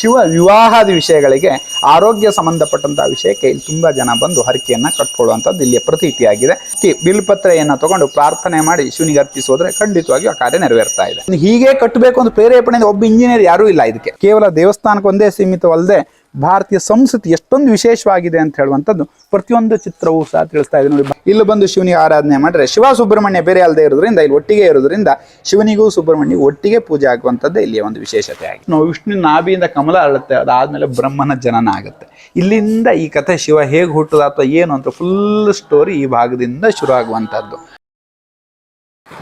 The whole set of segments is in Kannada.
ಶಿವ ವಿವಾಹದ ವಿಷಯಗಳಿಗೆ ಆರೋಗ್ಯ ಸಂಬಂಧಪಟ್ಟಂತಹ ವಿಷಯಕ್ಕೆ ಇಲ್ಲಿ ತುಂಬಾ ಜನ ಬಂದು ಹರಕೆಯನ್ನ ಕಟ್ಕೊಳ್ಳುವಂಥದ್ದು ಇಲ್ಲಿಯ ಪ್ರತೀತಿಯಾಗಿದೆ. ಬಿಲ್ಪತ್ರೆಯನ್ನು ತಗೊಂಡು ಪ್ರಾರ್ಥನೆ ಮಾಡಿ ಶಿವನಿಗೆ ಅರ್ಪಿಸೋದ್ರೆ ಖಂಡಿತವಾಗಿ ಆ ಕಾರ್ಯ ನೆರವೇರ್ತಾ ಇದೆ. ಹೀಗೆ ಕಟ್ಟಬೇಕು ಅಂತ ಪ್ರೇರೇಪಣೆ ಒಬ್ಬ ಇಂಜಿನಿಯರ್ ಯಾರೂ ಇಲ್ಲ ಇದಕ್ಕೆ. ಕೇವಲ ದೇವಸ್ಥಾನಕ್ಕೆ ಒಂದೇ ಸೀಮಿತವಲ್ಲದೆ ಭಾರತೀಯ ಸಂಸ್ಕೃತಿ ಎಷ್ಟೊಂದು ವಿಶೇಷವಾಗಿದೆ ಅಂತ ಹೇಳುವಂಥದ್ದು ಪ್ರತಿಯೊಂದು ಚಿತ್ರವೂ ಸಹ ತಿಳಿಸ್ತಾ ಇದೆ ನೋಡಿ. ಇಲ್ಲಿ ಬಂದು ಶಿವನಿಗೆ ಆರಾಧನೆ ಮಾಡಿದ್ರೆ ಶಿವ ಸುಬ್ರಹ್ಮಣ್ಯ ಬೇರೆ ಅಲ್ಲದೆ ಇರೋದ್ರಿಂದ ಇಲ್ಲಿ ಒಟ್ಟಿಗೆ ಇರೋದ್ರಿಂದ ಶಿವನಿಗೂ ಸುಬ್ರಹ್ಮಣ್ಯ ಒಟ್ಟಿಗೆ ಪೂಜೆ ಆಗುವಂಥದ್ದು ಇಲ್ಲಿಯ ಒಂದು ವಿಶೇಷತೆ ಆಗಿದೆ. ನಾವು ವಿಷ್ಣು ನಾಭಿಯಿಂದ ಕಮಲ ಅರಳುತ್ತೆ, ಅದಾದಮೇಲೆ ಬ್ರಹ್ಮನ ಜನನ ಆಗುತ್ತೆ. ಇಲ್ಲಿಂದ ಈ ಕಥೆ ಶಿವ ಹೇಗೆ ಹುಟ್ಟದ ಅಥವಾ ಏನು ಅಂತ ಫುಲ್ ಸ್ಟೋರಿ ಈ ಭಾಗದಿಂದ ಶುರು ಆಗುವಂಥದ್ದು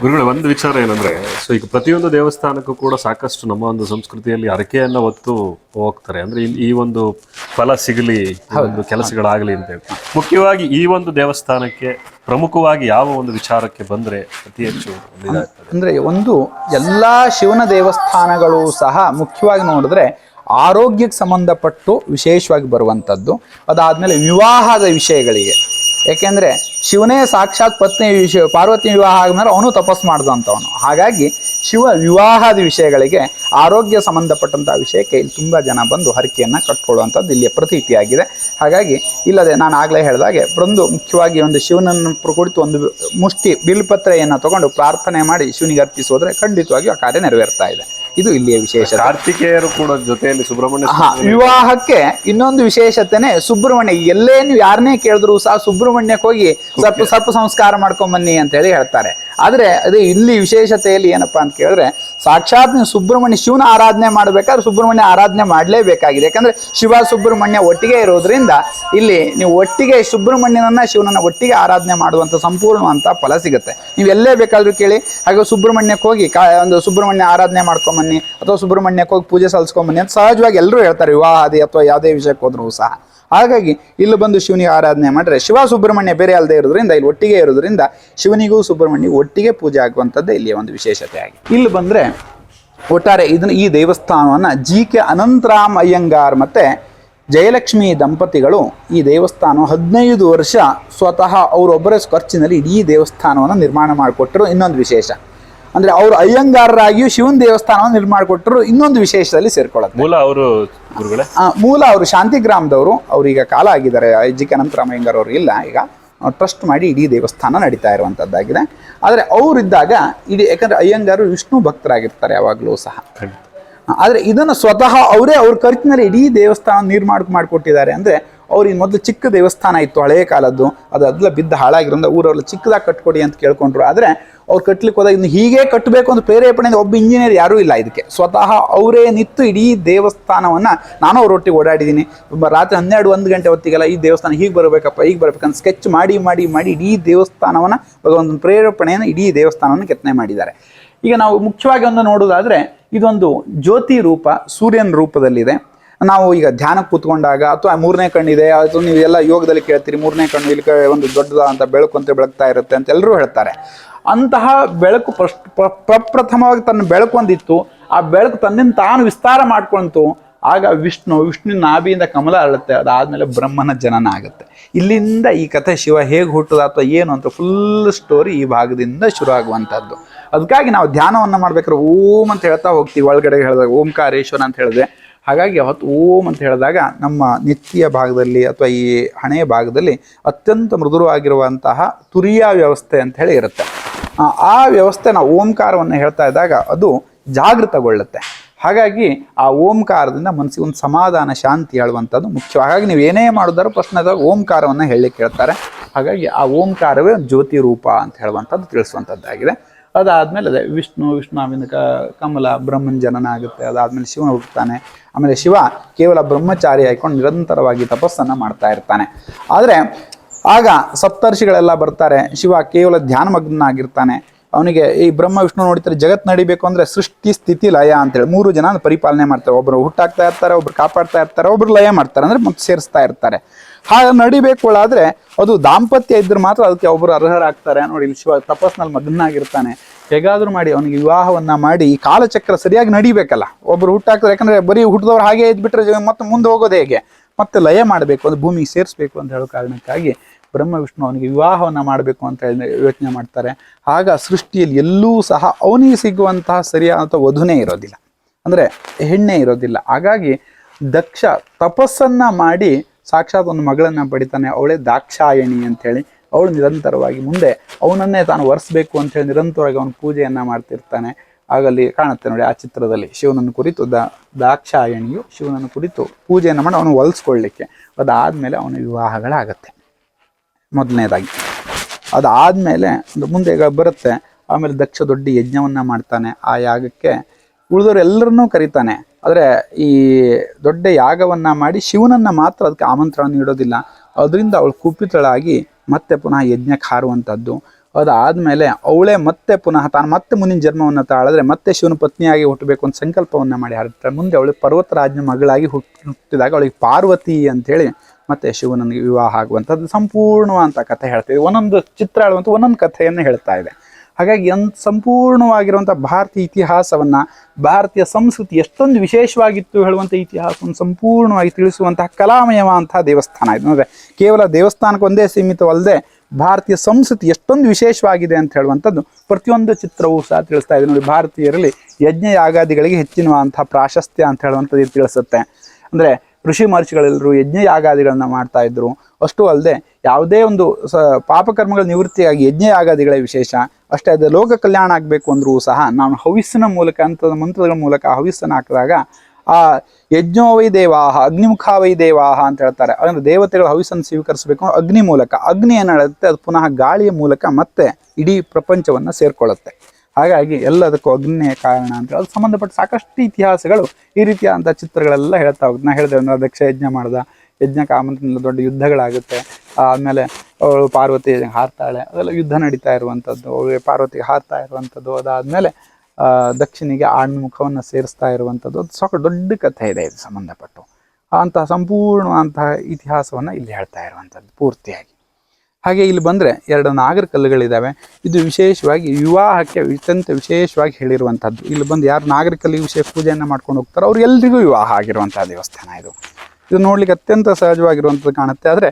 ಗುರುಗಳೇ ಒಂದು ವಿಚಾರ ಏನಂದ್ರೆ ಸೊ ಈಗ ಪ್ರತಿಯೊಂದು ದೇವಸ್ಥಾನಕ್ಕೂ ಕೂಡ ಸಾಕಷ್ಟು ನಮ್ಮ ಒಂದು ಸಂಸ್ಕೃತಿಯಲ್ಲಿ ಅರಕೆಯನ್ನ ಹೊತ್ತು ಹೋಗ್ತಾರೆ. ಅಂದ್ರೆ ಈ- ಈ ಒಂದು ಫಲ ಸಿಗಲಿ ಒಂದು ಕೆಲಸಗಳಾಗಲಿ ಅಂತ ಹೇಳಿ. ಮುಖ್ಯವಾಗಿ ಈ ಒಂದು ದೇವಸ್ಥಾನಕ್ಕೆ ಪ್ರಮುಖವಾಗಿ ಯಾವ ಒಂದು ವಿಚಾರಕ್ಕೆ ಬಂದ್ರೆ ಅತಿ ಹೆಚ್ಚು? ಅಂದ್ರೆ ಒಂದು ಎಲ್ಲಾ ಶಿವನ ದೇವಸ್ಥಾನಗಳು ಸಹ ಮುಖ್ಯವಾಗಿ ನೋಡಿದ್ರೆ ಆರೋಗ್ಯಕ್ಕೆ ಸಂಬಂಧಪಟ್ಟು ವಿಶೇಷವಾಗಿ ಬರುವಂಥದ್ದು. ಅದಾದ್ಮೇಲೆ ವಿವಾಹದ ವಿಷಯಗಳಿಗೆ. ಯಾಕೆಂದ್ರೆ ಶಿವನೇ ಸಾಕ್ಷಾತ್ ಪತ್ನಿ ವಿಷಯ ಪಾರ್ವತಿ ವಿವಾಹ ಆದ್ಮೇಲೆ ಅವನು ತಪಸ್ ಮಾಡಿದಂಥವನು ಹಾಗಾಗಿ ಶಿವ ವಿವಾಹದ ವಿಷಯಗಳಿಗೆ ಆರೋಗ್ಯ ಸಂಬಂಧಪಟ್ಟಂತಹ ವಿಷಯಕ್ಕೆ ಇಲ್ಲಿ ತುಂಬ ಜನ ಬಂದು ಹರಕೆಯನ್ನ ಕಟ್ಕೊಳ್ಳುವಂಥದ್ದು ಇಲ್ಲಿಯ ಪ್ರತೀತಿಯಾಗಿದೆ. ಹಾಗಾಗಿ ಇಲ್ಲದೆ ನಾನು ಆಗ್ಲೇ ಹೇಳಿದಾಗೆ ಬಂದು ಮುಖ್ಯವಾಗಿ ಒಂದು ಶಿವನನ್ನು ಕುರಿತು ಒಂದು ಮುಷ್ಟಿ ಬಿಲ್ಪತ್ರೆಯನ್ನು ತಗೊಂಡು ಪ್ರಾರ್ಥನೆ ಮಾಡಿ ಶಿವನಿಗೆ ಅರ್ಪಿಸೋದ್ರೆ ಖಂಡಿತವಾಗಿ ಆ ಕಾರ್ಯ ನೆರವೇರ್ತಾ ಇದೆ. ಇದು ಇಲ್ಲಿಯ ವಿಶೇಷ ಕಾರ್ತಿಕೇಯರು ಕೂಡ ಜೊತೆಯಲ್ಲಿ ಸುಬ್ರಹ್ಮಣ್ಯ ಹಾ ವಿವಾಹಕ್ಕೆ ಇನ್ನೊಂದು ವಿಶೇಷತೆನೆ ಸುಬ್ರಹ್ಮಣ್ಯ. ಎಲ್ಲೇನು ಯಾರನ್ನೇ ಕೇಳಿದ್ರು ಸಹ ಸುಬ್ರಹ್ಮಣ್ಯಕ್ಕೆ ಹೋಗಿ ಸರ್ಪ ಸ್ವಲ್ಪ ಸಂಸ್ಕಾರ ಮಾಡ್ಕೊಂಡ್ ಬನ್ನಿ ಅಂತ ಹೇಳಿ ಹೇಳ್ತಾರೆ. ಆದ್ರೆ ಅದೇ ಇಲ್ಲಿ ವಿಶೇಷತೆಯಲ್ಲಿ ಏನಪ್ಪಾ ಅಂತ ಕೇಳಿದ್ರೆ ಸಾಕ್ಷಾತ್ ನೀವು ಸುಬ್ರಹ್ಮಣ್ಯ ಶಿವನ ಆರಾಧನೆ ಮಾಡ್ಬೇಕಾದ್ರೆ ಸುಬ್ರಹ್ಮಣ್ಯ ಆರಾಧನೆ ಮಾಡಲೇಬೇಕಾಗಿದೆ. ಯಾಕಂದ್ರೆ ಶಿವ ಸುಬ್ರಹ್ಮಣ್ಯ ಒಟ್ಟಿಗೆ ಇರೋದ್ರಿಂದ ಇಲ್ಲಿ ನೀವು ಒಟ್ಟಿಗೆ ಸುಬ್ರಹ್ಮಣ್ಯನನ್ನ ಶಿವನನ್ನ ಒಟ್ಟಿಗೆ ಆರಾಧನೆ ಮಾಡುವಂತ ಸಂಪೂರ್ಣವಂತ ಫಲ ಸಿಗುತ್ತೆ. ನೀವು ಎಲ್ಲೇ ಬೇಕಾದ್ರೂ ಕೇಳಿ ಹಾಗೆ ಸುಬ್ರಹ್ಮಣ್ಯಕ್ಕೆ ಹೋಗಿ ಕಾ ಒಂದು ಸುಬ್ರಹ್ಮಣ್ಯ ಆರಾಧನೆ ಮಾಡ್ಕೊಂಬನ್ನಿ ಅಥವಾ ಸುಬ್ರಹ್ಮಣ್ಯಕ್ಕೆ ಹೋಗಿ ಪೂಜೆ ಸಲ್ಲಿಸ್ಕೊಂಬನ್ನಿ ಅಂತ ಸಹಜವಾಗಿ ಎಲ್ಲರೂ ಹೇಳ್ತಾರೆ ವಿವಾಹಾದಿ ಅಥವಾ ಯಾವುದೇ ವಿಷಯಕ್ಕೆ ಹೋದ್ರೂ ಸಹ. ಹಾಗಾಗಿ ಇಲ್ಲಿ ಬಂದು ಶಿವನಿಗೆ ಆರಾಧನೆ ಮಾಡಿದ್ರೆ ಶಿವ ಸುಬ್ರಹ್ಮಣ್ಯ ಬೇರೆ ಅಲ್ಲದೆ ಇರೋದ್ರಿಂದ, ಇಲ್ಲಿ ಒಟ್ಟಿಗೆ ಇರೋದ್ರಿಂದ ಶಿವನಿಗೂ ಸುಬ್ರಹ್ಮಣ್ಯ ಒಟ್ಟಿಗೆ ಪೂಜೆ ಆಗುವಂಥದ್ದೇ ಇಲ್ಲಿಯ ಒಂದು ವಿಶೇಷತೆ ಆಗಿದೆ. ಇಲ್ಲಿ ಬಂದರೆ ಒಟ್ಟಾರೆ ಇದನ್ನ ಈ ದೇವಸ್ಥಾನವನ್ನು ಜಿ ಕೆ ಅನಂತರಾಮ್ ಅಯ್ಯಂಗಾರ್ ಮತ್ತು ಜಯಲಕ್ಷ್ಮಿ ದಂಪತಿಗಳು ಈ ದೇವಸ್ಥಾನ ಹದಿನೈದು ವರ್ಷ ಸ್ವತಃ ಅವರೊಬ್ಬರ ಖರ್ಚಿನಲ್ಲಿ ಇಡೀ ದೇವಸ್ಥಾನವನ್ನು ನಿರ್ಮಾಣ ಮಾಡಿಕೊಟ್ಟರು ಇನ್ನೊಂದು ವಿಶೇಷ. ಅಂದ್ರೆ ಅವರು ಅಯ್ಯಂಗಾರರಾಗಿಯೂ ಶಿವನ ದೇವಸ್ಥಾನವನ್ನು ನಿರ್ಮಾಣ ಕೊಟ್ಟರು ಇನ್ನೊಂದು ವಿಶೇಷದಲ್ಲಿ ಸೇರ್ಕೊಳ್ಳುತ್ತೆ ಮೂಲ ಅವರು ಮೂಲ ಅವರು ಶಾಂತಿಗ್ರಾಮದವರು ಅವ್ರೀಗ ಕಾಲ ಆಗಿದ್ದಾರೆ. G K. ಅವರು ಇಲ್ಲ. ಈಗ ಟ್ರಸ್ಟ್ ಮಾಡಿ ಇಡೀ ದೇವಸ್ಥಾನ ನಡೀತಾ ಇರುವಂಥದ್ದಾಗಿದೆ ಆದರೆ ಅವರಿದ್ದಾಗ ಇಡೀ ಯಾಕಂದ್ರೆ ಅಯ್ಯಂಗಾರು ವಿಷ್ಣು ಭಕ್ತರಾಗಿರ್ತಾರೆ ಯಾವಾಗಲೂ ಸಹ. ಆದರೆ ಇದನ್ನು ಸ್ವತಃ ಅವರೇ ಅವ್ರ ಖರ್ಚಿನಲ್ಲಿ ಇಡೀ ದೇವಸ್ಥಾನ ನಿರ್ಮಾಣ ಮಾಡಿಕೊಟ್ಟಿದ್ದಾರೆ ಅಂದರೆ ಅವ್ರಿಗೆ ಮೊದಲು ಚಿಕ್ಕ ದೇವಸ್ಥಾನ ಇತ್ತು ಹಳೆಯ ಕಾಲದ್ದು. ಅದು ಅದ್ಲ ಬಿದ್ದ ಹಾಳಾಗಿರೋದ್ರಿಂದ ಊರವ್ರಲ್ಲಿ ಚಿಕ್ಕದಾಗಿ ಕಟ್ಕೊಡಿ ಅಂತ ಕೇಳ್ಕೊಂಡ್ರು. ಆದರೆ ಅವ್ರು ಕಟ್ಲಿಕ್ಕೆ ಹೋದಾಗ ಇನ್ನು ಹೀಗೆ ಕಟ್ಟಬೇಕು ಅಂತ ಪ್ರೇರೇಪಣೆ ಒಬ್ಬ ಇಂಜಿನಿಯರ್ ಯಾರೂ ಇಲ್ಲ ಇದಕ್ಕೆ ಸ್ವತಃ ಅವರೇ ನಿಂತು ಇಡೀ ದೇವಸ್ಥಾನವನ್ನು ನಾನು ಅವರೊಟ್ಟಿಗೆ ಓಡಾಡಿದ್ದೀನಿ. ರಾತ್ರಿ ಹನ್ನೆರಡು, ಒಂದು ಗಂಟೆ ಹೊತ್ತಿಗೆಲ್ಲ ಈ ದೇವಸ್ಥಾನ ಹೀಗೆ ಬರಬೇಕಪ್ಪ, ಹೀಗೆ ಬರಬೇಕಂತ ಸ್ಕೆಚ್ ಮಾಡಿ ಮಾಡಿ ಮಾಡಿ ಇಡೀ ದೇವಸ್ಥಾನವನ್ನು ಒಂದು ಪ್ರೇರೇಪಣೆಯನ್ನು ಇಡೀ ದೇವಸ್ಥಾನವನ್ನು ಕೆತ್ತನೆ ಮಾಡಿದ್ದಾರೆ. ಈಗ ನಾವು ಮುಖ್ಯವಾಗಿ ಒಂದು ನೋಡೋದಾದರೆ ಇದೊಂದು ಜ್ಯೋತಿ ರೂಪ, ಸೂರ್ಯನ ರೂಪದಲ್ಲಿದೆ. ನಾವು ಈಗ ಧ್ಯಾನಕ್ಕೆ ಕೂತ್ಕೊಂಡಾಗ ಅಥವಾ ಮೂರನೇ ಕಣ್ಣಿದೆ ಅದು ನೀವು ಎಲ್ಲ ಯೋಗದಲ್ಲಿ ಕೇಳ್ತೀರಿ, ಮೂರನೇ ಕಣ್ಣು ಇಲ್ಲಿ ಒಂದು ಒಂದು ದೊಡ್ಡದಾದಂಥ ಬೆಳಕು ಅಂತ ಬೆಳಗ್ತಾ ಇರುತ್ತೆ ಅಂತ ಎಲ್ಲರೂ ಹೇಳ್ತಾರೆ. ಅಂತಹ ಬೆಳಕು ಫಸ್ಟ್ ಪ್ರಪ್ರಥಮವಾಗಿ ತನ್ನ ಬೆಳಕು ಒಂದಿತ್ತು, ಆ ಬೆಳಕು ತನ್ನಿಂದ ತಾನು ವಿಸ್ತಾರ ಮಾಡ್ಕೊಂತು, ಆಗ ವಿಷ್ಣು ವಿಷ್ಣು ನಾಭಿಯಿಂದ ಕಮಲ ಅರಳುತ್ತೆ, ಅದಾದಮೇಲೆ ಬ್ರಹ್ಮನ ಜನನ ಆಗುತ್ತೆ. ಇಲ್ಲಿಂದ ಈ ಕಥೆ ಶಿವ ಹೇಗೆ ಹುಟ್ಟದ ಅಥವಾ ಏನು ಅಂತ ಫುಲ್ ಸ್ಟೋರಿ ಈ ಭಾಗದಿಂದ ಶುರು ಆಗುವಂಥದ್ದು ಅದಕ್ಕಾಗಿ ನಾವು ಧ್ಯಾನವನ್ನು ಮಾಡ್ಬೇಕಾದ್ರೆ ಓಂ ಅಂತ ಹೇಳ್ತಾ ಹೋಗ್ತೀವಿ, ಒಳಗಡೆ ಹೇಳಿದಾಗ ಓಂಕಾರೇಶ್ವರ ಅಂತ ಹೇಳಿದ್ರೆ. ಹಾಗಾಗಿ ಅವತ್ತು ಓಂ ಅಂತ ಹೇಳಿದಾಗ ನಮ್ಮ ನೆತ್ತಿಯ ಭಾಗದಲ್ಲಿ ಅಥವಾ ಈ ಹಣೆಯ ಭಾಗದಲ್ಲಿ ಅತ್ಯಂತ ಮೃದುವಾಗಿರುವಂತಹ ತುರಿಯ ವ್ಯವಸ್ಥೆ ಅಂತ ಹೇಳಿ ಇರುತ್ತೆ. ಆ, ವ್ಯವಸ್ಥೆ ನಾವು ಓಂಕಾರವನ್ನು ಹೇಳ್ತಾ ಇದ್ದಾಗ ಅದು ಜಾಗೃತಗೊಳ್ಳುತ್ತೆ. ಹಾಗಾಗಿ ಆ ಓಂಕಾರದಿಂದ ಮನಸ್ಸಿಗೆ ಒಂದು ಸಮಾಧಾನ ಶಾಂತಿ ಹೇಳುವಂಥದ್ದು ಮುಖ್ಯ. ಹಾಗಾಗಿ ನೀವು ಏನೇ ಮಾಡಿದಾರೋ ಪ್ರಶ್ನೆದಾಗ ಓಂಕಾರವನ್ನು ಹೇಳಲಿಕ್ಕೆ ಹೇಳ್ತಾರೆ ಹಾಗಾಗಿ ಆ ಓಂಕಾರವೇ ಜ್ಯೋತಿ ರೂಪ ಅಂತ ಹೇಳುವಂಥದ್ದು ತಿಳಿಸುವಂಥದ್ದಾಗಿದೆ. ಅದಾದಮೇಲೆ ಅದೇ ವಿಷ್ಣು, ವಿಷ್ಣುವಿನ ಕಮಲ, ಬ್ರಹ್ಮನ ಜನನ ಆಗುತ್ತೆ ಅದಾದ್ಮೇಲೆ ಶಿವನ ಹುಟ್ಟುತ್ತಾನೆ. ಆಮೇಲೆ ಶಿವ ಕೇವಲ ಬ್ರಹ್ಮಚಾರಿ ಆಯ್ಕೊಂಡು ನಿರಂತರವಾಗಿ ತಪಸ್ಸನ್ನು ಮಾಡ್ತಾ ಇರ್ತಾನೆ. ಆದರೆ ಆಗ ಸಪ್ತರ್ಷಿಗಳೆಲ್ಲ ಬರ್ತಾರೆ. ಶಿವ ಕೇವಲ ಧ್ಯಾನಮಗ್ನಾಗಿರ್ತಾನೆ ಅವನಿಗೆ ಈ ಬ್ರಹ್ಮ, ವಿಷ್ಣು ನೋಡ್ತಾರೆ ಜಗತ್ ನಡಿಬೇಕು ಅಂದ್ರೆ ಸೃಷ್ಟಿ, ಸ್ಥಿತಿ, ಲಯ ಅಂತೇಳಿ. ಮೂರು ಜನ ಪರಿಪಾಲನೆ ಮಾಡ್ತಾರೆ. ಒಬ್ರು ಹುಟ್ಟಾಕ್ತಾ ಇರ್ತಾರೆ, ಒಬ್ರು ಕಾಪಾಡ್ತಾ ಇರ್ತಾರೆ, ಒಬ್ರು ಲಯ ಮಾಡ್ತಾರೆ ಅಂದ್ರೆ ಮತ್ತೆ ಸೇರಿಸ್ತಾ ಇರ್ತಾರೆ. ಹಾಗೆ ನಡಿಬೇಕು ಆದ್ರೆ ಅದು ದಾಂಪತ್ಯ ಇದ್ರೆ ಮಾತ್ರ ಅದಕ್ಕೆ ಒಬ್ರು ಅರ್ಹರಾಗ್ತಾರೆ ನೋಡಿ ಇಲ್ಲಿ ಶಿವ ತಪಸ್ನಲ್ಲಿ ಮಗ್ನಾಗಿರ್ತಾನೆ. ಹೇಗಾದ್ರೂ ಮಾಡಿ ಅವನಿಗೆ ವಿವಾಹವನ್ನ ಮಾಡಿ ಈ ಕಾಲಚಕ್ರ ಸರಿಯಾಗಿ ನಡಿಬೇಕಲ್ಲ. ಒಬ್ರು ಹುಟ್ಟಾಕ್ತಾರೆ, ಯಾಕಂದ್ರೆ ಬರೀ ಹುಟ್ಟಿದವ್ರು ಹಾಗೆ ಇದ್ಬಿಟ್ರೆ ಮತ್ತೆ ಮುಂದೆ ಹೋಗೋದು ಹೇಗೆ? ಮತ್ತೆ ಲಯ ಮಾಡಬೇಕು, ಅದು ಭೂಮಿಗೆ ಸೇರಿಸ್ಬೇಕು ಅಂತ ಹೇಳೋ ಕಾರಣಕ್ಕಾಗಿ ಬ್ರಹ್ಮ ವಿಷ್ಣು ಅವನಿಗೆ ವಿವಾಹವನ್ನು ಮಾಡಬೇಕು ಅಂತ ಯೋಚನೆ ಮಾಡ್ತಾರೆ. ಆಗ ಸೃಷ್ಟಿಯಲ್ಲಿ ಎಲ್ಲೂ ಸಹ ಅವನಿಗೆ ಸಿಗುವಂತಹ ಸರಿಯಾದ ವಧುನೇ ಇರೋದಿಲ್ಲ. ಅಂದರೆ ಹೆಣ್ಣೆ ಇರೋದಿಲ್ಲ. ಹಾಗಾಗಿ ದಕ್ಷ ತಪಸ್ಸನ್ನು ಮಾಡಿ ಸಾಕ್ಷಾತ್ ಒಂದು ಮಗಳನ್ನು ಪಡಿತಾನೆ. ಅವಳೇ ದಾಕ್ಷಾಯಣಿ ಅಂತೇಳಿ ಅವಳು ನಿರಂತರವಾಗಿ ಮುಂದೆ ಅವನನ್ನೇ ತಾನು ಒರೆಸ್ಬೇಕು ಅಂತೇಳಿ ನಿರಂತರವಾಗಿ ಅವನು ಪೂಜೆಯನ್ನು ಮಾಡ್ತಿರ್ತಾನೆ. ಆಗಲ್ಲಿ ಕಾಣುತ್ತೆ ನೋಡಿ ಆ ಚಿತ್ರದಲ್ಲಿ ಶಿವನನ್ನು ಕುರಿತು ದ ದಾಕ್ಷಾಯಣಿಯು ಶಿವನನ್ನು ಕುರಿತು ಪೂಜೆಯನ್ನು ಮಾಡಿ ಅವನು ಹೊಲಿಸ್ಕೊಳ್ಳಿಕ್ಕೆ ಅದಾದಮೇಲೆ ಅವನ ವಿವಾಹಗಳಾಗತ್ತೆ. ಮೊದಲನೇದಾಗಿ. ಅದಾದಮೇಲೆ ಮುಂದೆ ಈಗ ಬರುತ್ತೆ. ಆಮೇಲೆ ದಕ್ಷ ದೊಡ್ಡ ಯಜ್ಞವನ್ನು ಮಾಡ್ತಾನೆ. ಆ ಯಾಗಕ್ಕೆ ಉಳಿದವರು ಎಲ್ಲರನ್ನೂ ಕರೀತಾನೆ. ಆದರೆ ಈ ದೊಡ್ಡ ಯಾಗವನ್ನು ಮಾಡಿ ಶಿವನನ್ನು ಮಾತ್ರ ಅದಕ್ಕೆ ಆಮಂತ್ರಣ ನೀಡೋದಿಲ್ಲ. ಅದರಿಂದ ಅವಳು ಕುಪಿತಳಾಗಿ ಮತ್ತೆ ಪುನಃ ಯಜ್ಞಕ್ಕೆ ಹಾರುವಂಥದ್ದು ಅದಾದಮೇಲೆ ಅವಳೇ ಮತ್ತೆ ಪುನಃ ತಾನು ಮತ್ತೆ ಮುಂದಿನ ಜನ್ಮವನ್ನು ತಾಳಿದ್ರೆ ಮತ್ತೆ ಶಿವನ ಪತ್ನಿಯಾಗಿ ಹುಟ್ಟಬೇಕು ಅಂತ ಸಂಕಲ್ಪವನ್ನ ಮಾಡಿ. ಹಾರಿರ್ತಾಳೆ ಮುಂದೆ ಅವಳು ಪರ್ವತರಾಜನ ಮಗಳಾಗಿ ಹುಟ್, ಹುಟ್ಟಿದಾಗ ಅವಳಿಗೆ ಪಾರ್ವತಿ ಅಂತೇಳಿ ಮತ್ತೆ ಶಿವನಿಗೆ ವಿವಾಹ ಆಗುವಂಥದ್ದು ಸಂಪೂರ್ಣವಾದ ಕಥೆ ಹೇಳ್ತಿದೆ ಒಂದೊಂದು ಚಿತ್ರ ಹೇಳುವಂಥ ಒಂದೊಂದು ಕಥೆಯನ್ನು ಹೇಳ್ತಾ ಇದೆ. ಹಾಗಾಗಿ ಎಂತ ಸಂಪೂರ್ಣವಾಗಿರುವಂಥ ಭಾರತೀಯ ಇತಿಹಾಸವನ್ನು, ಭಾರತೀಯ ಸಂಸ್ಕೃತಿ ಎಷ್ಟೊಂದು ವಿಶೇಷವಾಗಿತ್ತು ಹೇಳುವಂಥ ಇತಿಹಾಸವನ್ನು ಸಂಪೂರ್ಣವಾಗಿ ತಿಳಿಸುವಂತಹ ಕಲಾಮಯವಾದಂತಹ ದೇವಸ್ಥಾನ ಇದು. ಅಂದರೆ ಕೇವಲ ದೇವಸ್ಥಾನಕ್ಕೆ ಒಂದೇ ಸೀಮಿತವಲ್ಲದೆ ಭಾರತೀಯ ಸಂಸ್ಕೃತಿ ಎಷ್ಟೊಂದು ವಿಶೇಷವಾಗಿದೆ ಅಂತ ಹೇಳುವಂಥದ್ದು ಪ್ರತಿಯೊಂದು ಚಿತ್ರವೂ ಸಹ ತಿಳಿಸ್ತಾ ಇದೆ. ನೋಡಿ, ಭಾರತೀಯರಲ್ಲಿ ಯಜ್ಞ ಯಾಗಾದಿಗಳಿಗೆ ಹೆಚ್ಚಿನವಂತಹ ಪ್ರಾಶಸ್ತ್ಯ ಅಂತ ಹೇಳುವಂಥದ್ದು ತಿಳಿಸುತ್ತೆ. ಅಂದರೆ ಋಷಿ ಮಹರ್ಷಿಗಳೆಲ್ಲರೂ ಯಜ್ಞ ಯಾಗಾದಿಗಳನ್ನ ಮಾಡ್ತಾ ಇದ್ರು. ಅಷ್ಟು ಅಲ್ಲದೆ ಯಾವುದೇ ಒಂದು ಸ ಪಾಪಕರ್ಮಗಳ ನಿವೃತ್ತಿಯಾಗಿ ಯಜ್ಞ ಯಾಗಾದಿಗಳೇ ವಿಶೇಷ, ಅಷ್ಟೇ ಅದು ಲೋಕ ಕಲ್ಯಾಣ ಆಗಬೇಕು ಅಂದ್ರೂ ಸಹ ನಾನು ಹವಿಸ್ಸಿನ ಮೂಲಕ ಅಂತ ಮಂತ್ರಗಳ ಮೂಲಕ ಹವಿಸ್ಸನ್ನು ಹಾಕಿದಾಗ ಆ ಯಜ್ಞೋವೈ ದೇವಾಹ ಅಗ್ನಿಮುಖಾವೈ ದೇವಾಹ ಅಂತ ಹೇಳ್ತಾರೆ. ಅಂದರೆ ದೇವತೆಗಳು ಹವಿಸ್ಸನ್ನು ಸ್ವೀಕರಿಸಬೇಕು ಅಗ್ನಿ ಮೂಲಕ. ಅಗ್ನಿ ಏನು ಅದು ಪುನಃ ಗಾಳಿಯ ಮೂಲಕ ಮತ್ತೆ ಇಡೀ ಪ್ರಪಂಚವನ್ನು ಸೇರ್ಕೊಳ್ಳುತ್ತೆ. ಹಾಗಾಗಿ ಎಲ್ಲದಕ್ಕೂ ಅಗ್ನಿಯೇ ಕಾರಣ ಅಂತ ಅದು ಸಂಬಂಧಪಟ್ಟ ಸಾಕಷ್ಟು ಇತಿಹಾಸಗಳು ಈ ರೀತಿಯಾದಂಥ ಚಿತ್ರಗಳೆಲ್ಲ ಹೇಳ್ತಾ ಹೋಗುತ್ತೆ. ನಾ ಹೇಳಿದೆ ಅಂದ್ರೆ ದಕ್ಷ ಯಜ್ಞ ಮಾಡ್ದ, ಯಜ್ಞ ಕಾಮಂತ್ರ ದೊಡ್ಡ ಯುದ್ಧಗಳಾಗುತ್ತೆ. ಆಮೇಲೆ ಅವಳು ಪಾರ್ವತಿ ಹಾರ್ತಾಳೆ. ಅದೆಲ್ಲ ಯುದ್ಧ ನಡೀತಾ ಇರುವಂಥದ್ದು ಅವಳಿಗೆ ಪಾರ್ವತಿಗೆ ಹಾರ್ತಾ ಇರುವಂಥದ್ದು ಅದಾದಮೇಲೆ ದಕ್ಷಿಣಿಗೆ ಆಣ್ಮುಖವನ್ನು ಸೇರಿಸ್ತಾ ಇರುವಂಥದ್ದು ಅದು ಸಾಕು ದೊಡ್ಡ ಕಥೆ ಇದೆ ಇದು ಸಂಬಂಧಪಟ್ಟು. ಅಂತಹ ಸಂಪೂರ್ಣವಂತಹ ಇತಿಹಾಸವನ್ನು ಇಲ್ಲಿ ಹೇಳ್ತಾ ಇರುವಂಥದ್ದು ಪೂರ್ತಿಯಾಗಿ. ಹಾಗೆ ಇಲ್ಲಿ ಬಂದರೆ ಎರಡು ನಾಗರ ಕಲ್ಲುಗಳಿದ್ದಾವೆ ಇದು ವಿಶೇಷವಾಗಿ ವಿವಾಹಕ್ಕೆ ಅತ್ಯಂತ ವಿಶೇಷವಾಗಿ ಹೇಳಿರುವಂಥದ್ದು ಇಲ್ಲಿ ಬಂದು ಯಾರು ನಾಗರ ಕಲ್ಲಿಗೆ ವಿಶೇಷ ಪೂಜೆಯನ್ನು ಮಾಡ್ಕೊಂಡು ಹೋಗ್ತಾರೋ ಅವ್ರು ಎಲ್ಲರಿಗೂ ವಿವಾಹ ಆಗಿರುವಂಥ ದೇವಸ್ಥಾನ ಇದು. ಇದು ನೋಡ್ಲಿಕ್ಕೆ ಅತ್ಯಂತ ಸಹಜವಾಗಿರುವಂಥದ್ದು ಕಾಣುತ್ತೆ. ಆದರೆ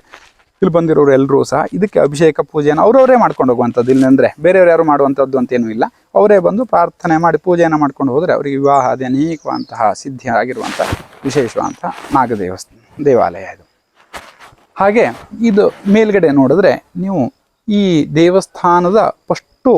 ಇಲ್ಲಿ ಬಂದಿರೋರು ಎಲ್ಲರೂ ಸಹ ಇದಕ್ಕೆ ಅಭಿಷೇಕ ಪೂಜೆಯನ್ನು ಅವರವರೇ ಮಾಡ್ಕೊಂಡು ಹೋಗುವಂಥದ್ದು ಇಲ್ಲಂದರೆ ಬೇರೆಯವ್ರು ಯಾರು ಮಾಡುವಂಥದ್ದು ಅಂತೇನೂ ಇಲ್ಲ. ಅವರೇ ಬಂದು ಪ್ರಾರ್ಥನೆ ಮಾಡಿ ಪೂಜೆಯನ್ನು ಮಾಡ್ಕೊಂಡು ಹೋದರೆ ಅವರಿಗೆ ವಿವಾಹ ಅದೇ ಅನೇಕವಾದಂತಹ ಸಿದ್ಧಿ ಆಗಿರುವಂಥ ವಿಶೇಷವಾದಂಥ ನಾಗದೇವಸ್ ದೇವಾಲಯ ಇದು. ಹಾಗೆ ಇದು ಮೇಲ್ಗಡೆ ನೋಡಿದ್ರೆ ನೀವು ಈ ದೇವಸ್ಥಾನದ ಫಸ್ಟು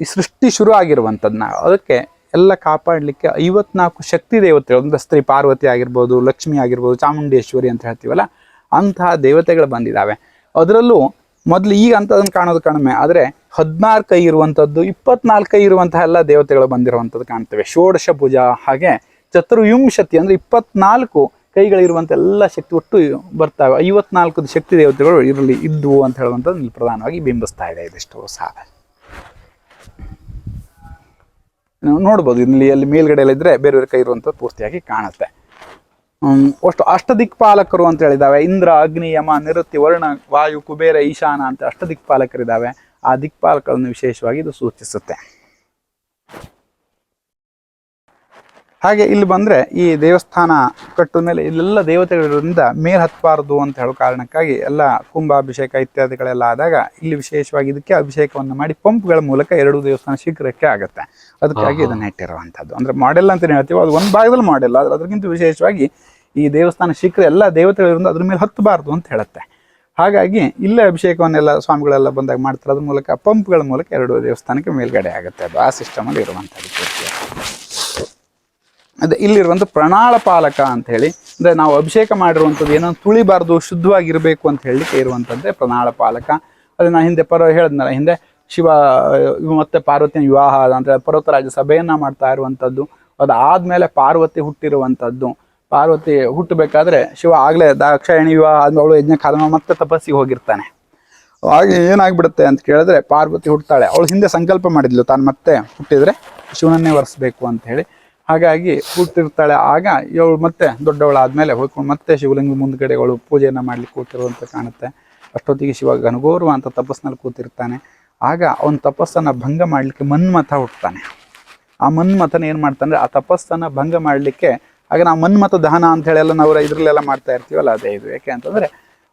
ಈ ಸೃಷ್ಟಿ ಶುರು ಆಗಿರುವಂಥದ್ದನ್ನ ಅದಕ್ಕೆ ಎಲ್ಲ ಕಾಪಾಡಲಿಕ್ಕೆ ಐವತ್ನಾಲ್ಕು ಶಕ್ತಿ ದೇವತೆಗಳು, ಅಂದರೆ ಸ್ತ್ರೀ ಪಾರ್ವತಿ ಆಗಿರ್ಬೋದು, ಲಕ್ಷ್ಮಿ ಆಗಿರ್ಬೋದು, ಚಾಮುಂಡೇಶ್ವರಿ ಅಂತ ಹೇಳ್ತೀವಲ್ಲ, ಅಂತಹ ದೇವತೆಗಳು ಬಂದಿದ್ದಾವೆ. ಅದರಲ್ಲೂ ಮೊದಲು ಈಗ ಅಂಥದ್ದನ್ನು ಕಾಣೋದು ಕಡಿಮೆ, ಆದರೆ ಹದಿನಾರು ಕೈ ಇರುವಂಥದ್ದು, ಇಪ್ಪತ್ನಾಲ್ಕು ಕೈ ಇರುವಂತಹ ಎಲ್ಲ ದೇವತೆಗಳು ಬಂದಿರುವಂಥದ್ದು ಕಾಣ್ತೇವೆ. ಷೋಡಶ ಪೂಜಾ ಹಾಗೆ ಚತುರ್ವಿಂಶತಿ ಅಂದರೆ ಇಪ್ಪತ್ನಾಲ್ಕು ಕೈಗಳಿರುವಂಥ ಎಲ್ಲ ಶಕ್ತಿ ಒಟ್ಟು ಬರ್ತಾವೆ ಐವತ್ನಾಲ್ಕು ಶಕ್ತಿ ದೇವತೆಗಳು ಇರಲಿ ಇದ್ದವು ಅಂತ ಹೇಳುವಂಥದ್ದು ಇಲ್ಲಿ ಪ್ರಧಾನವಾಗಿ ಬಿಂಬಿಸ್ತಾ ಇದೆ, ಇದಿಷ್ಟು ಸಹ. ನೋಡ್ಬೋದು, ಇಲ್ಲಿ ಅಲ್ಲಿ ಮೇಲ್ಗಡೆ ಎಲ್ಲ ಇದ್ರೆ ಬೇರೆ ಬೇರೆ ಕೈ ಇರುವಂಥದ್ದು ಪೂರ್ತಿಯಾಗಿ ಕಾಣುತ್ತೆ. ಅಷ್ಟು ಅಷ್ಟು ಅಷ್ಟದಿಕ್ಪಾಲಕರು ಅಂತ ಹೇಳಿದಾವೆ. ಇಂದ್ರ, ಅಗ್ನಿ, ಯಮ ನಿರುತ್ತಿ ವರ್ಣ, ವಾಯು, ಕುಬೇರ, ಈಶಾನ ಅಂತ ಅಷ್ಟದಿಕ್ಪಾಲಕರಿದ್ದಾವೆ ಆ ದಿಕ್ಪಾಲಕರನ್ನು ವಿಶೇಷವಾಗಿ ಇದು ಸೂಚಿಸುತ್ತೆ. ಹಾಗೆ ಇಲ್ಲಿ ಬಂದ್ರೆ ಈ ದೇವಸ್ಥಾನ ಕಟ್ಟಿದ ಮೇಲೆ ಇಲ್ಲೆಲ್ಲ ದೇವತೆಗಳಿರೋದ್ರಿಂದ ಮೇಲ್ ಹತ್ತಬಾರ್ದು ಅಂತ ಹೇಳೋ ಕಾರಣಕ್ಕಾಗಿ ಎಲ್ಲ ಕುಂಭಾಭಿಷೇಕ ಇತ್ಯಾದಿಗಳೆಲ್ಲ ಆದಾಗ ಇಲ್ಲಿ ವಿಶೇಷವಾಗಿ ಇದಕ್ಕೆ ಅಭಿಷೇಕವನ್ನು ಮಾಡಿ ಪಂಪ್ಗಳ ಮೂಲಕ ಎರಡು ದೇವಸ್ಥಾನ ಶೀಘ್ರಕ್ಕೆ ಆಗುತ್ತೆ. ಅದಕ್ಕಾಗಿ ಇದನ್ನ ಇಟ್ಟಿರುವಂಥದ್ದು. ಅಂದ್ರೆ ಮಾಡೆಲ್ ಅಂತ ಹೇಳ್ತೀವಿ ಅದು ಒಂದು ಭಾಗದಲ್ಲಿ ಮಾಡೆಲ್ ಆದ್ರೆ ಅದಕ್ಕಿಂತ ವಿಶೇಷವಾಗಿ ಈ ದೇವಸ್ಥಾನ ಶೀಘ್ರ ಎಲ್ಲ ದೇವತೆಗಳಿಂದ ಅದ್ರ ಮೇಲೆ ಹತ್ತಬಾರ್ದು ಅಂತ ಹೇಳುತ್ತೆ. ಹಾಗಾಗಿ ಇಲ್ಲೇ ಅಭಿಷೇಕವನ್ನೆಲ್ಲ ಸ್ವಾಮಿಗಳೆಲ್ಲ ಬಂದಾಗ ಮಾಡ್ತಾರೆ. ಅದ್ರ ಮೂಲಕ ಪಂಪ್ಗಳ ಮೂಲಕ ಎರಡು ದೇವಸ್ಥಾನಕ್ಕೆ ಮೇಲ್ಗಡೆ ಆಗುತ್ತೆ. ಅದು ಆ ಸಿಸ್ಟಮಲ್ಲಿ ಇರುವಂಥದ್ದು. ಅದೇ ಇಲ್ಲಿರುವಂಥ ಪ್ರಣಾಳ ಪಾಲಕ ಅಂತ ಹೇಳಿ, ಅಂದರೆ ನಾವು ಅಭಿಷೇಕ ಮಾಡಿರುವಂಥದ್ದು ಏನೋ ತುಳಿಬಾರ್ದು, ಶುದ್ಧವಾಗಿರಬೇಕು ಅಂತ ಹೇಳಲಿಕ್ಕೆ ಇರುವಂಥದ್ದೇ ಪ್ರಣಾಳ ಪಾಲಕ. ಅದೇ ನಾ ಹಿಂದೆ ಪರ ಹೇಳಿದ್ನಲ್ಲ, ಹಿಂದೆ ಶಿವ ಮತ್ತೆ ಪಾರ್ವತಿಯ ವಿವಾಹ ಅಂದರೆ ಪರ್ವತರಾಜ ಸಭೆಯನ್ನು ಮಾಡ್ತಾ ಇರುವಂಥದ್ದು, ಅದಾದಮೇಲೆ ಪಾರ್ವತಿ ಹುಟ್ಟಿರುವಂಥದ್ದು. ಪಾರ್ವತಿ ಹುಟ್ಟಬೇಕಾದ್ರೆ ಶಿವ ಆಗಲೇ ದಾಕ್ಷಾಯಣಿ ವಿವಾಹ ಆದ್ಮೇಲೆ ಅವಳು ಯಜ್ಞ ಕಾಲ ಮತ್ತೆ ತಪಸ್ಸಿಗೆ ಹೋಗಿರ್ತಾನೆ. ಹಾಗೆ ಏನಾಗ್ಬಿಡುತ್ತೆ ಅಂತ ಕೇಳಿದ್ರೆ ಪಾರ್ವತಿ ಹುಟ್ಟುತ್ತಾಳೆ ಅವಳು ಹಿಂದೆ ಸಂಕಲ್ಪ ಮಾಡಿದ್ಲು, ತಾನು ಮತ್ತೆ ಹುಟ್ಟಿದ್ರೆ ಶಿವನನ್ನೇ ಒರೆಸ್ಬೇಕು ಅಂತ ಹೇಳಿ. ಹಾಗಾಗಿ ಕೂತಿರ್ತಾಳೆ ಆಗ ಇವಳು ಮತ್ತೆ ದೊಡ್ಡವಳಾದ್ಮೇಲೆ ಹೋಗ್ಕೊಂಡು ಮತ್ತೆ ಶಿವಲಿಂಗ ಮುಂದ್ಗಡೆ ಅವಳು ಪೂಜೆಯನ್ನು ಮಾಡ್ಲಿಕ್ಕೆ ಕೂತಿರುವಂತ ಕಾಣುತ್ತೆ. ಅಷ್ಟೊತ್ತಿಗೆ ಶಿವ ಘನಘೋರುವ ಅಂತ ತಪಸ್ಸಿನಲ್ಲಿ ಕೂತಿರ್ತಾನೆ. ಆಗ ಅವನ ತಪಸ್ಸನ್ನ ಭಂಗ ಮಾಡಲಿಕ್ಕೆ ಮನ್ಮಥ ಹುಟ್ಟತಾನೆ ಆ ಮನ್ಮಥನ ಏನು ಮಾಡ್ತಾನೆ ಆ ತಪಸ್ಸನ್ನ ಭಂಗ ಮಾಡಲಿಕ್ಕೆ ಆಗ ನಾವು ಮನ್ಮಥ ದಹನ ಅಂತ ಎಲ್ಲ ನಾವು ಇದ್ರಲ್ಲೆಲ್ಲ ಮಾಡ್ತಾ ಇರ್ತೀವಲ್ಲ, ಅದೇ ಇದು. ಯಾಕೆ ಅಂತಂದ್ರೆ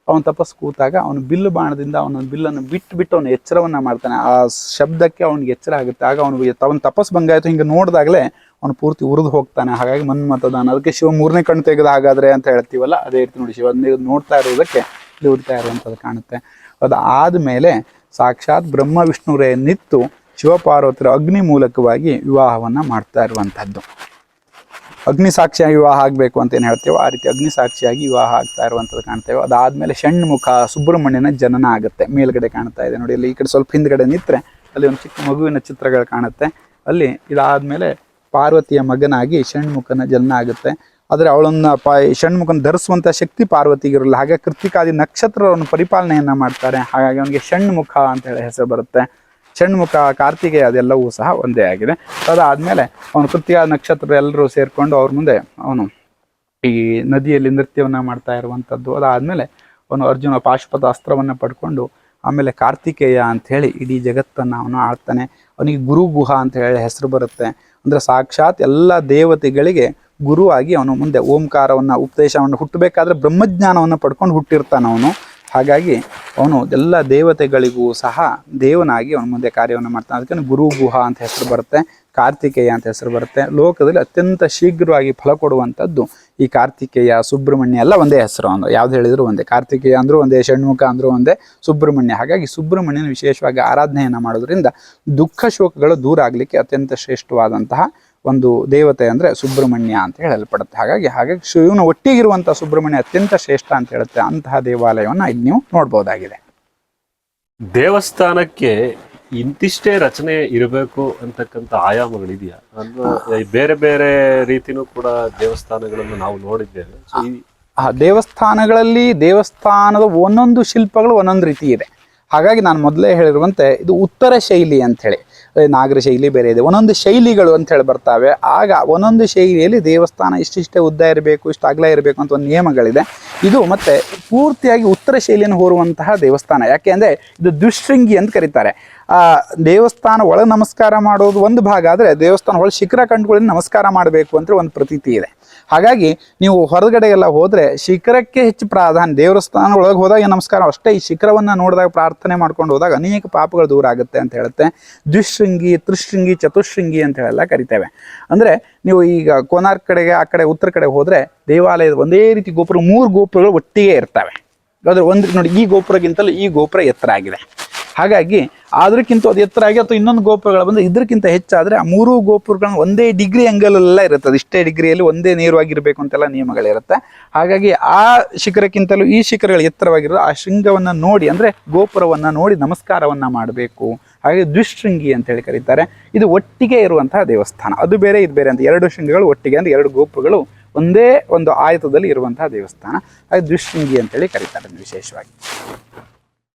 ಅವನ ತಪಸ್ಸು ಕೂತಾಗ ಅವನು ಬಿಲ್ಲು ಬಾಣದಿಂದ ಅವನ ಬಿಲ್ಲನ್ನು ಬಿಟ್ಟು ಬಿಟ್ಟು ಅವನು ಎಚ್ಚರವನ್ನ ಮಾಡ್ತಾನೆ. ಆ ಶಬ್ದಕ್ಕೆ ಅವನಿಗೆ ಎಚ್ಚರ ಆಗುತ್ತೆ. ಆಗ ಅವನು ಅವನ ತಪಸ್ಸು ಭಂಗ ಆಯಿತು. ಹಿಂಗೆ ನೋಡಿದಾಗಲೇ ಅವನು ಪೂರ್ತಿ ಉರಿದು ಹೋಗ್ತಾನೆ. ಹಾಗಾಗಿ ಮನ್ಮತದಾನ ಅದಕ್ಕೆ ಶಿವ ಮೂರನೇ ಕಣ್ಣು ತೆಗೆದ ಹಾಗಾದ್ರೆ ಅಂತ ಹೇಳ್ತೀವಲ್ಲ, ಅದೇ ರೀತಿ ನೋಡಿ ಶಿವ ನೋಡ್ತಾ ಇರೋದಕ್ಕೆ ಇಲ್ಲಿ ಇರುವಂಥದ್ದು ಕಾಣುತ್ತೆ. ಅದು ಆದಮೇಲೆ ಸಾಕ್ಷಾತ್ ಬ್ರಹ್ಮ, ವಿಷ್ಣುರೇ ನಿತ್ತು ಶಿವಪಾರ್ವತಿರ ಅಗ್ನಿ ಮೂಲಕವಾಗಿ ವಿವಾಹವನ್ನು ಮಾಡ್ತಾ ಇರುವಂಥದ್ದು. ಅಗ್ನಿ ಸಾಕ್ಷಿಯಾಗಿ ವಿವಾಹ ಆಗಬೇಕು ಅಂತ ಏನು ಹೇಳ್ತೇವೋ, ಆ ರೀತಿ ಅಗ್ನಿ ಸಾಕ್ಷಿಯಾಗಿ ವಿವಾಹ ಆಗ್ತಾ ಇರುವಂಥದ್ದು ಕಾಣ್ತೇವೆ. ಅದಾದಮೇಲೆ ಷಣ್ಮುಖ ಸುಬ್ರಹ್ಮಣ್ಯನ ಜನನ ಆಗುತ್ತೆ. ಮೇಲ್ಗಡೆ ಕಾಣ್ತಾ ಇದೆ ನೋಡಿ ಇಲ್ಲಿ ಈ ಕಡೆ ಸ್ವಲ್ಪ ಹಿಂದ್ಗಡೆ ನಿಂತರೆ, ಅಲ್ಲಿ ಒಂದು ಚಿಕ್ಕ ಮಗುವಿನ ಚಿತ್ರಗಳು ಕಾಣುತ್ತೆ. ಅಲ್ಲಿ ಇದಾದಮೇಲೆ ಪಾರ್ವತಿಯ ಮಗನಾಗಿ ಷಣ್ಮುಖನ ಜನ್ಮ ಆಗುತ್ತೆ. ಆದರೆ ಅವಳನ್ನ ಪ, ಷಣ್ಮುಖನ ಧರಿಸುವಂಥ ಶಕ್ತಿ ಪಾರ್ವತಿಗಿರಲ್ಲ ಹಾಗೆ ಕೃತಿಕಾದಿ ನಕ್ಷತ್ರವನ್ನು ಪರಿಪಾಲನೆಯನ್ನು ಮಾಡ್ತಾರೆ. ಹಾಗಾಗಿ ಅವನಿಗೆ ಷಣ್ಮುಖ ಅಂತ ಹೇಳಿ ಹೆಸರು ಬರುತ್ತೆ. ಷಣ್ಮುಖ, ಕಾರ್ತಿಕೇಯ ಅದೆಲ್ಲವೂ ಸಹ ಒಂದೇ ಆಗಿದೆ. ಅದಾದಮೇಲೆ ಅವನು ಕೃತಿಯ ನಕ್ಷತ್ರ ಎಲ್ಲರೂ ಸೇರಿಕೊಂಡು ಅವ್ರ ಮುಂದೆ ಅವನು ಈ ನದಿಯಲ್ಲಿ ನೃತ್ಯವನ್ನು ಮಾಡ್ತಾ ಇರುವಂಥದ್ದು. ಅದಾದಮೇಲೆ ಅವನು ಅರ್ಜುನ ಪಾಶುಪದ ಅಸ್ತ್ರವನ್ನು ಪಡ್ಕೊಂಡು ಆಮೇಲೆ ಕಾರ್ತಿಕೇಯ ಅಂತ ಹೇಳಿ ಇಡೀ ಜಗತ್ತನ್ನು ಅವನು ಆಳ್ತಾನೆ. ಅವನಿಗೆ ಗುರು ಗುಹ ಅಂತ ಹೇಳಿ ಹೆಸರು ಬರುತ್ತೆ. ಅಂದರೆ ಸಾಕ್ಷಾತ್ ಎಲ್ಲ ದೇವತೆಗಳಿಗೆ ಗುರುವಾಗಿ ಅವನು ಮುಂದೆ ಓಂಕಾರವನ್ನು, ಉಪದೇಶವನ್ನು ಹುಟ್ಟಬೇಕಾದ್ರೆ ಬ್ರಹ್ಮಜ್ಞಾನವನ್ನು ಪಡ್ಕೊಂಡು ಹುಟ್ಟಿರ್ತಾನೆ ಅವನು. ಹಾಗಾಗಿ ಅವನು ಎಲ್ಲ ದೇವತೆಗಳಿಗೂ ಸಹ ದೇವನಾಗಿ ಅವನ ಮುಂದೆ ಕಾರ್ಯವನ್ನು ಮಾಡ್ತಾನೆ. ಅದಕ್ಕೆ ಗುರು ಗುಹ ಅಂತ ಹೆಸರು ಬರುತ್ತೆ, ಕಾರ್ತಿಕೇಯ ಅಂತ ಹೆಸರು ಬರುತ್ತೆ. ಲೋಕದಲ್ಲಿ ಅತ್ಯಂತ ಶೀಘ್ರವಾಗಿ ಫಲ ಕೊಡುವಂಥದ್ದು ಈ ಕಾರ್ತಿಕೇಯ, ಸುಬ್ರಹ್ಮಣ್ಯ ಎಲ್ಲ ಒಂದೇ ಹೆಸರು ಅಂದ್ರೆ ಯಾವ್ದು ಹೇಳಿದ್ರು ಒಂದೇ. ಕಾರ್ತಿಕೇಯ ಅಂದ್ರೂ ಒಂದೇ, ಷಣ್ಮುಖ ಅಂದ್ರೂ ಒಂದೇ, ಸುಬ್ರಹ್ಮಣ್ಯ. ಹಾಗಾಗಿ ಸುಬ್ರಹ್ಮಣ್ಯನ ವಿಶೇಷವಾಗಿ ಆರಾಧನೆಯನ್ನು ಮಾಡೋದ್ರಿಂದ ದುಃಖ ಶೋಕಗಳು ದೂರ ಆಗಲಿಕ್ಕೆ ಅತ್ಯಂತ ಶ್ರೇಷ್ಠವಾದಂತಹ ಒಂದು ದೇವತೆ ಅಂದರೆ ಸುಬ್ರಹ್ಮಣ್ಯ ಅಂತ ಹೇಳಲ್ಪಡುತ್ತೆ. ಹಾಗಾಗಿ ಹಾಗಾಗಿ ಶಿವನ ಒಟ್ಟಿಗಿರುವಂಥ ಸುಬ್ರಹ್ಮಣ್ಯ ಅತ್ಯಂತ ಶ್ರೇಷ್ಠ ಅಂತ ಹೇಳುತ್ತೆ ಅಂತಹ ದೇವಾಲಯವನ್ನು ಇದು ನೀವು ನೋಡ್ಬೋದಾಗಿದೆ. ದೇವಸ್ಥಾನಕ್ಕೆ ಇಂತಿಷ್ಟೇ ರಚನೆ ಇರಬೇಕು ಅಂತಕ್ಕಂಥ ಆಯಾಮಗಳಿದೆಯಾ? ಅಂದ್ರೆ ಬೇರೆ ಬೇರೆ ರೀತಿನೂ ಕೂಡ ದೇವಸ್ಥಾನಗಳನ್ನು ನಾವು ನೋಡಿದ್ದೇವೆ. ದೇವಸ್ಥಾನಗಳಲ್ಲಿ ದೇವಸ್ಥಾನದ ಒಂದೊಂದು ಶಿಲ್ಪಗಳು ಒಂದೊಂದು ರೀತಿ ಇದೆ. ಹಾಗಾಗಿ ನಾನು ಮೊದಲೇ ಹೇಳಿರುವಂತೆ ಇದು ಉತ್ತರ ಶೈಲಿ ಅಂಥೇಳಿ. ನಾಗರ ಶೈಲಿ ಬೇರೆ ಇದೆ. ಒಂದೊಂದು ಶೈಲಿಗಳು ಅಂತ ಹೇಳಿ ಬರ್ತಾವೆ. ಆಗ ಒಂದೊಂದು ಶೈಲಿಯಲ್ಲಿ ದೇವಸ್ಥಾನ ಇಷ್ಟಿಷ್ಟೇ ಉದ್ದ ಇರಬೇಕು, ಇಷ್ಟು ಅಗಲ ಇರಬೇಕು ಅಂತ ಒಂದು ನಿಯಮಗಳಿದೆ. ಇದು ಮತ್ತೆ ಪೂರ್ತಿಯಾಗಿ ಉತ್ತರ ಶೈಲಿಯನ್ನು ಹೋರುವಂತಹ ದೇವಸ್ಥಾನ. ಯಾಕೆ ಅಂದರೆ ಇದು ದುಶೃಂಗಿ ಅಂತ ಕರೀತಾರೆ. ಆ, ದೇವಸ್ಥಾನ ಒಳಗೆ ನಮಸ್ಕಾರ ಮಾಡೋದು ಒಂದು ಭಾಗ, ಆದರೆ ದೇವಸ್ಥಾನ ಒಳಗೆ ಶಿಖರ ಕಂಡುಕೊಳ್ಳಿ ನಮಸ್ಕಾರ ಮಾಡಬೇಕು ಅಂತ ಒಂದು ಪ್ರತೀತಿ ಇದೆ. ಹಾಗಾಗಿ ನೀವು ಹೊರಗಡೆ ಎಲ್ಲ ಹೋದರೆ ಶಿಖರಕ್ಕೆ ಹೆಚ್ಚು ಪ್ರಾಧಾನ್ಯ, ದೇವಸ್ಥಾನ ಒಳಗೆ ಹೋದಾಗ ನಮಸ್ಕಾರ, ಅಷ್ಟೇ ಈ ಶಿಖರವನ್ನು ನೋಡಿದಾಗ ಪ್ರಾರ್ಥನೆ ಮಾಡ್ಕೊಂಡು ಹೋದಾಗ ಅನೇಕ ಪಾಪಗಳು ದೂರ ಆಗುತ್ತೆ ಅಂತ ಹೇಳುತ್ತೆ. ದ್ವಿಶೃಂಗಿ, ತ್ರಿಶೃಂಗಿ, ಚತುಶೃಂಗಿ ಅಂತ ಹೇಳೆಲ್ಲ ಕರಿತೇವೆ. ಅಂದರೆ ನೀವು ಈಗ ಕೋನಾರ್ಕ್ ಕಡೆಗೆ, ಆ ಕಡೆ ಉತ್ತರ ಕಡೆ ಹೋದರೆ ದೇವಾಲಯದ ಒಂದೇ ರೀತಿ ಗೋಪುರ, ಮೂರು ಗೋಪುರಗಳು ಒಟ್ಟಿಗೆ ಇರ್ತವೆ. ಅದ್ರ ಒಂದು ನೋಡಿ, ಈ ಗೋಪುರಗಿಂತಲೂ ಈ ಗೋಪುರ ಎತ್ತರ ಆಗಿದೆ. ಹಾಗಾಗಿ ಅದಕ್ಕಿಂತ ಅದು ಎತ್ತರ ಆಗಿ ಅಥವಾ ಇನ್ನೊಂದು ಗೋಪುರಗಳು ಬಂದರೆ ಇದಕ್ಕಿಂತ ಹೆಚ್ಚಾದರೆ ಆ ಮೂರು ಗೋಪುರಗಳನ್ನ ಒಂದೇ ಡಿಗ್ರಿ ಅಂಗಲೆಲ್ಲ ಇರುತ್ತೆ. ಇಷ್ಟೇ ಡಿಗ್ರಿಯಲ್ಲಿ ಒಂದೇ ನೇರವಾಗಿರಬೇಕು ಅಂತೆಲ್ಲ ನಿಯಮಗಳಿರುತ್ತೆ. ಹಾಗಾಗಿ ಆ ಶಿಖರಕ್ಕಿಂತಲೂ ಈ ಶಿಖರಗಳು ಎತ್ತರವಾಗಿರೋದು ಆ ಶೃಂಗವನ್ನು ನೋಡಿ, ಅಂದರೆ ಗೋಪುರವನ್ನು ನೋಡಿ ನಮಸ್ಕಾರವನ್ನು ಮಾಡಬೇಕು. ಹಾಗೆ ದ್ವಿಶೃಂಗಿ ಅಂತ ಹೇಳಿ ಕರೀತಾರೆ. ಇದು ಒಟ್ಟಿಗೆ ಇರುವಂತಹ ದೇವಸ್ಥಾನ. ಅದು ಬೇರೆ, ಇದು ಬೇರೆ ಅಂತ ಎರಡು ಶೃಂಗಗಳು ಒಟ್ಟಿಗೆ ಅಂದರೆ ಎರಡು ಗೋಪುರಗಳು ಒಂದೇ ಒಂದು ಆಯತದಲ್ಲಿ ಇರುವಂತಹ ದೇವಸ್ಥಾನ. ಹಾಗೆ ದ್ವಿಶೃಂಗಿ ಅಂತೇಳಿ ಕರೀತಾರೆ ವಿಶೇಷವಾಗಿ.